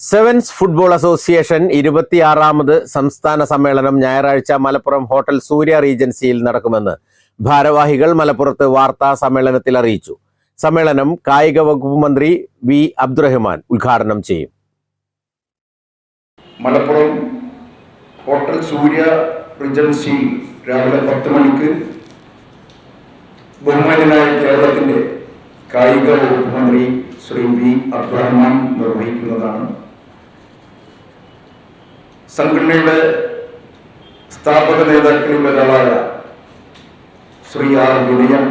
sevens football association ഇരുപത്തിയാറാമത് സംസ്ഥാന സമ്മേളനം ഞായറാഴ്ച മലപ്പുറം ഹോട്ടൽ സൂര്യ റീജൻസിയിൽ നടക്കുമെന്ന് ഭാരവാഹികൾ മലപ്പുറത്ത് വാർത്താ സമ്മേളനത്തിൽ അറിയിച്ചു. സമ്മേളനം കായിക വകുപ്പ് മന്ത്രി വി അബ്ദുറഹ്മാൻ ഉദ്ഘാടനം ചെയ്യും. മലപ്പുറം ഹോട്ടൽ സൂര്യ റീജൻസി രാവിലെ പത്ത് മണിക്ക് ബഹുമാനായ കേരളത്തിന്റെ കായിക വകുപ്പ് മന്ത്രി ശ്രീ വി അബ്ദുറഹ്മാൻ നിർവഹിക്കുന്നതാണ്. സംഘടനയുടെ സ്ഥാപക നേതാക്കളിൽ ഒരാളായ ശ്രീ ആർ വിനയൻ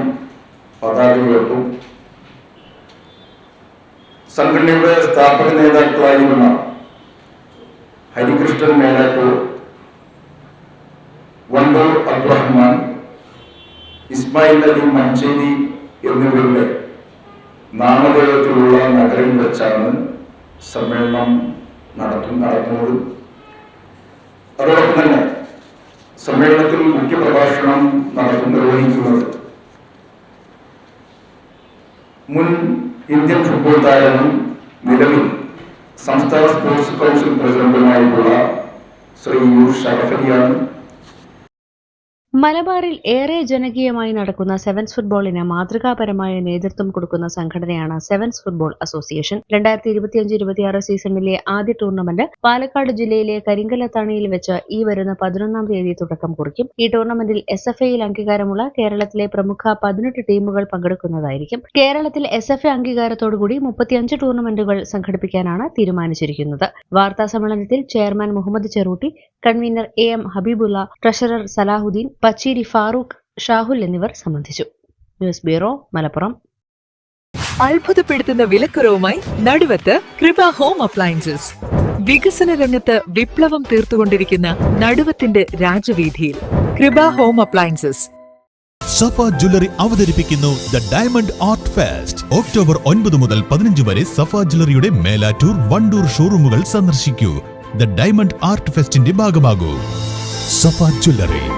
പതാക ഉയർത്തും സംഘടനയുടെ സ്ഥാപക നേതാക്കളായിരുന്ന ഹരികൃഷ്ണൻ മേലാറ്റൂർ വണ്ടൂർ അബ്ദുറഹ്മാൻ ഇസ്മായിൽ അലി മഞ്ചേരി എന്നിവരുടെ നാമധേയത്തിലുള്ള നഗരം വെച്ചാണ് സമ്മേളനം നടത്തും നടത്തുന്നത്. അതോടൊപ്പം തന്നെ സമ്മേളനത്തിൽ മുഖ്യപ്രഭാഷണം നടത്തും നിർവഹിക്കുന്നത് മുൻ ഇന്ത്യൻ ഫുട്ബോൾ താരവും നിലവിൽ സംസ്ഥാന സ്പോർട്സ് കൗൺസിൽ പ്രസിഡന്റുമായിട്ടുള്ള ശ്രീ യു ഷറഫലിയാണ് മലബാറിൽ ഏറെ ജനകീയമായി നടക്കുന്ന സെവൻസ് ഫുട്ബോളിന് മാതൃകാപരമായ നേതൃത്വം കൊടുക്കുന്ന സംഘടനയാണ് സെവൻസ് ഫുട്ബോൾ അസോസിയേഷൻ. രണ്ടായിരത്തി ഇരുപത്തിയഞ്ച് ഇരുപത്തിയാറ് സീസണിലെ ആദ്യ ടൂർണമെന്റ് പാലക്കാട് ജില്ലയിലെ കരിങ്കലത്താണിയിൽ വെച്ച് ഈ വരുന്ന പതിനൊന്നാം തീയതി തുടക്കം കുറിക്കും. ഈ ടൂർണമെന്റിൽ എസ് എഫ് ഐയിൽ അംഗീകാരമുള്ള കേരളത്തിലെ പ്രമുഖ പതിനെട്ട് ടീമുകൾ പങ്കെടുക്കുന്നതായിരിക്കും. കേരളത്തിൽ എസ് എഫ് എ അംഗീകാരത്തോടുകൂടി മുപ്പത്തിയഞ്ച് ടൂർണമെന്റുകൾ സംഘടിപ്പിക്കാനാണ് തീരുമാനിച്ചിരിക്കുന്നത്. വാർത്താ സമ്മേളനത്തിൽ chairman Muhammad Cherooty convener A M Habibullah treasurer Salahuddin Pacheeri Farooq Shahul എന്നിവർ സംബന്ധിച്ചു. News bureau Malappuram. അത്ഭുതപ്പെടുത്തുന്ന വിലക്കുറവുമായി നടുവത്ത് കൃപ ഹോം അപ്ലയൻസസ്. വികസന രംഗത്ത് വിപ്ലവം തീർത്തുകൊണ്ടിരിക്കുന്ന നടുവത്തിന്റെ രാജവീതിയിൽ Kripa home appliances. Safa jewellery അവതരിപ്പിക്കുന്നു the diamond art fest. October ഒൻപത് മുതൽ പതിനഞ്ച് വരെ സഫ ജ്വല്ലറിയുടെ മേലാറ്റൂർ വണ്ടൂർ ഷോറൂമുകൾ സന്ദർശിക്കൂ. ദ ഡയമണ്ട് ആർട്ട് ഫെസ്റ്റിന്റെ ഭാഗമാകൂ. സഫ ജ്വല്ലറി.